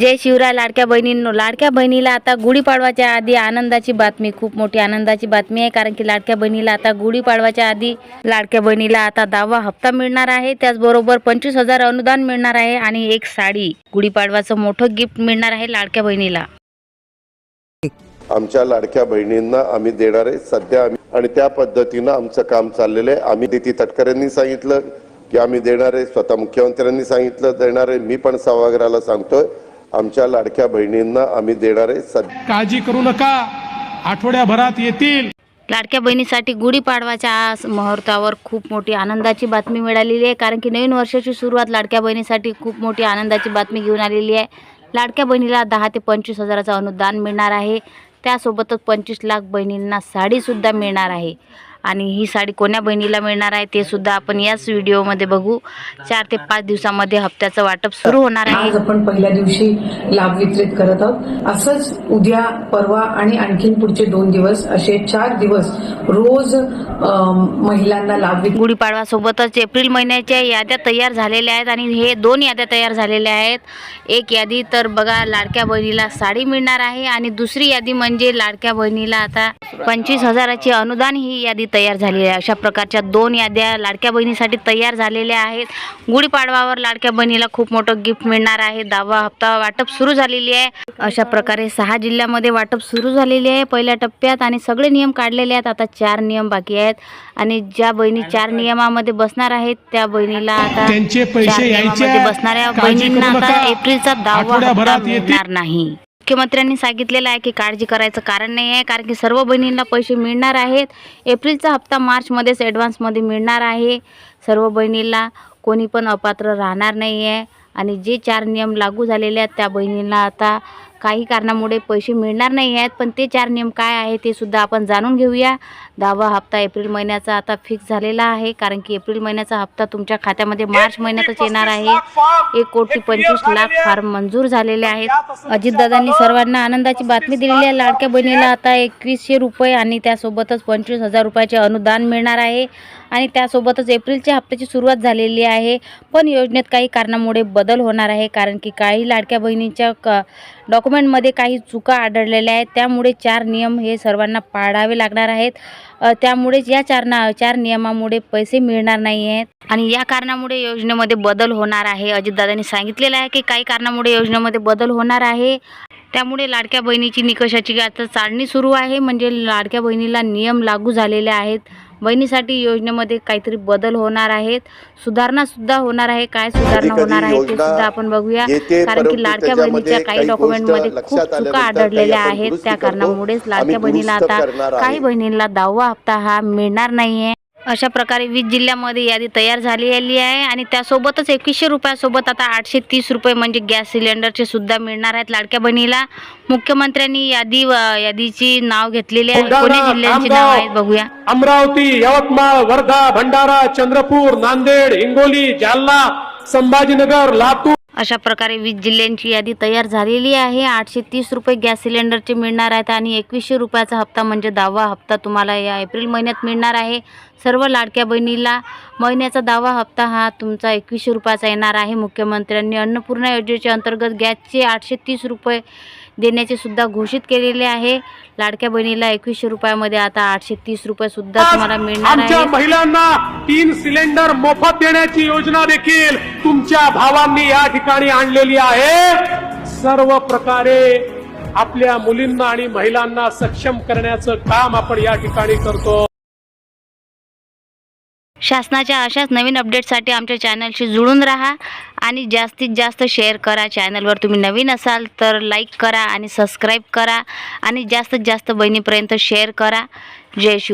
जय शिवराय लाडक्या बहिणींनो. लाडक्या बहिणीला आता गुढीपाडवाच्या आधी आनंदाची बातमी खूप मोठी आनंदाची बातमी आहे कारण की लाडक्या बहिणीला आता गुढीपाडवाच्या आधी लाडक्या बहिणीला आता दहावा हप्ता मिळणार आहे. त्याचबरोबर पंचवीस हजार अनुदान मिळणार आहे आणि एक साडी गुढीपाडवाचं मोठं गिफ्ट मिळणार आहे लाडक्या बहिणीला. आमच्या लाडक्या बहिणींना आम्ही देणार आहे. सध्या आम्ही आणि त्या पद्धतीनं आमचं काम चाललेलं आहे. आम्ही दिती तटकरेंनी सांगितलं की आम्ही देणार आहे. स्वतः मुख्यमंत्र्यांनी सांगितलं देणार आहे. मी पण सभागृहाला सांगतोय. आमच्या लाडक्या बहिणींना आम्ही देणार आहे. काळजी करू नका. आठवड्याभरात येतील. लाडक्या बहिणीसाठी गुढीपाडवाच्या मुहूर्तावर खूप मोठी आनंदाची बातमी मिळालेली आहे. कारण की नवीन वर्षाची सुरुवात लाडक्या बहिणीसाठी खूप मोठी आनंदाची बातमी घेऊन आलेली आहे. लाडक्या बहिणीला दहा ते पंचवीस हजाराचं अनुदान मिळणार आहे. त्यासोबतच पंचवीस लाख बहिणींना साडीसुद्धा मिळणार आहे. आणि ही साडी कोण्या बहिणीला मिळणार आहे ते सुद्धा आपण याच व्हिडिओमध्ये बघू. चार ते पाच दिवसामध्ये हप्त्याचं वाटप सुरू होणार आहे. आज आपण पहिल्या दिवशी लाभ वितरित करत आहोत. असंच उद्या परवा आणि आणखीन पुढचे दोन दिवस असे चार दिवस रोज महिलांना लाभ वितरित गुढीपाडवासोबतच एप्रिल महिन्याच्या याद्या तयार झालेल्या आहेत आणि हे दोन याद्या तयार झालेल्या आहेत. एक यादी तर बघा लाडक्या बहिणीला साडी मिळणार आहे आणि दुसरी यादी म्हणजे लाडक्या बहिणीला आता पंचवीस हजाराची अनुदान ही यादी तयार झालेली आहे अशा प्रकारच्या दोन याद्या लाडक्या बहिणीसाठी तयार झालेल्या आहेत. गुढीपाडवावर लाडक्या बहिणीला खूप मोठं गिफ्ट मिळणार आहे. दहावा हप्ता वाटप सुरू झालेली आहे. अशा प्रकारे सहा जिल्ह्यामध्ये वाटप सुरू झालेले आहे पहिल्या टप्प्यात आणि सगळे नियम काढलेले आहेत. आता चार नियम बाकी आहेत आणि ज्या बहिणी चार नियमामध्ये बसणार आहेत त्या बहिणीला आता चार नियमामध्ये बसणाऱ्या बहिणींना आता. एप्रिलचा दहावा हप्ता. मिळणार नाही. मुख्यमंत्र्यांनी सांगितलेलं आहे की काळजी करायचं कारण नाही आहे कारण की सर्व बहिणींना पैसे मिळणार आहेत. एप्रिलचा हप्ता मार्चमध्येच ॲडव्हान्समध्ये मिळणार आहे. सर्व बहिणीला कोणी पण अपात्र राहणार नाही आहे आणि जे चार नियम लागू झालेले आहेत त्या बहिणींना आता काही कारणामुळे पैसे मिळणार नाही आहेत पण ते चार नियम काय आहे ते सुद्धा आपण जाणून घेऊया. दहावा हप्ता एप्रिल महिन्याचा आता फिक्स झालेला आहे कारण की एप्रिल महिन्याचा हप्ता तुमच्या खात्यामध्ये मार्च महिन्यातच येणार आहे. एक कोटी पंचवीस लाख फार्म मंजूर झालेले आहेत. अजितदादांनी सर्वांना आनंदाची बातमी दिलेली आहे. लाडक्या बहिणीला आता एकवीसशे रुपये आणि त्यासोबतच पंचवीस हजार रुपयाचे अनुदान मिळणार आहे. आणि त्यासोबतच एप्रिलच्या हप्त्याची सुरुवात झालेली आहे. पण योजनेत काही कारणामुळे बदल होणार आहे कारण की काही लाडक्या बहिणींच्या क डॉक्युमेंटमध्ये काही चुका आढळलेल्या आहेत. त्यामुळे चार नियम हे सर्वांना पाळावे लागणार आहेत. त्यामुळेच या चार ना चार नियमामुळे पैसे मिळणार नाही आहेत. आणि या कारणामुळे योजनेमध्ये बदल होणार आहे. अजितदादांनी सांगितलेलं आहे की काही कारणामुळे योजनेमध्ये बदल होणार आहे. त्यामुळे लाडक्या बहिणीची निकषाची आता चालणी सुरू आहे. म्हणजे लाडक्या बहिणीला नियम लागू झालेले आहेत. बहिणीसाठी योजनेमध्ये काहीतरी बदल होणार आहेत. सुधारणा सुद्धा होणार आहे. काय सुधारणा होणार आहे ते सुद्धा आपण बघूया. कारण की लाडक्या बहिणीच्या काही डॉक्युमेंटमध्ये खूप चुका आढळलेल्या आहेत. त्या. कारणामुळेच लाडक्या बहिणीला आता. काही बहिणींना दहावा हप्ता हा मिळणार नाहीये. अशा प्रकारे वीस जिल्ह्यामध्ये यादी तयार झालेली आहे आणि त्यासोबतच एकवीसशे रुपयासोबत आता आठशे तीस रुपये म्हणजे गॅस सिलेंडरचे सुद्धा मिळणार आहेत लाडक्या बहिणीला. मुख्यमंत्र्यांनी यादी यादीची नाव घेतलेली आहे. कोणी जिल्ह्यांची नाव आहेत बघूया. अमरावती यवतमाळ वर्धा भंडारा चंद्रपूर नांदेड हिंगोली जालना संभाजीनगर लातूर. अशा प्रकारे वीस जिल्ह्यांची यादी तयार झालेली आहे. आठशे तीस रुपये गॅस सिलेंडरचे मिळणार आहेत आणि एकवीसशे रुपयाचा हप्ता म्हणजे दहावा हप्ता तुम्हाला या एप्रिल महिन्यात मिळणार आहे. सर्व लाडक्या बहिणीला महिन्याचा दहावा हप्ता हा तुमचा एकवीसशे रुपयाचा येणार आहे. मुख्यमंत्र्यांनी अन्नपूर्णा योजनेच्या अंतर्गत गॅसचे आठशे तीस रुपये देण्याचे सुद्धा घोषित केलेले आहे. लाडक्या बहिणीला एकवीसशे रुपयामध्ये आता आठशे तीस रुपये सुद्धा तुम्हाला मिळणार आहे. महिलांना तीन सिलेंडर मोफत देण्याची योजना देखील तुमच्या भावांनी या ठिकाणी आणलेली आहे. सर्व प्रकारे आपल्या मुलींना आणि महिलांना सक्षम करण्याचं काम आपण या ठिकाणी करतो. शासनाच्या अशाच नवीन अपडेटसाठी आमच्या चॅनलशी जुळून राहा आणि जास्तीत जास्त शेअर करा चॅनलवर तुम्ही नवीन असाल तर लाईक करा आणि सबस्क्राईब करा आणि जास्तीत जास्त बहिणीपर्यंत शेअर करा. जय शिव.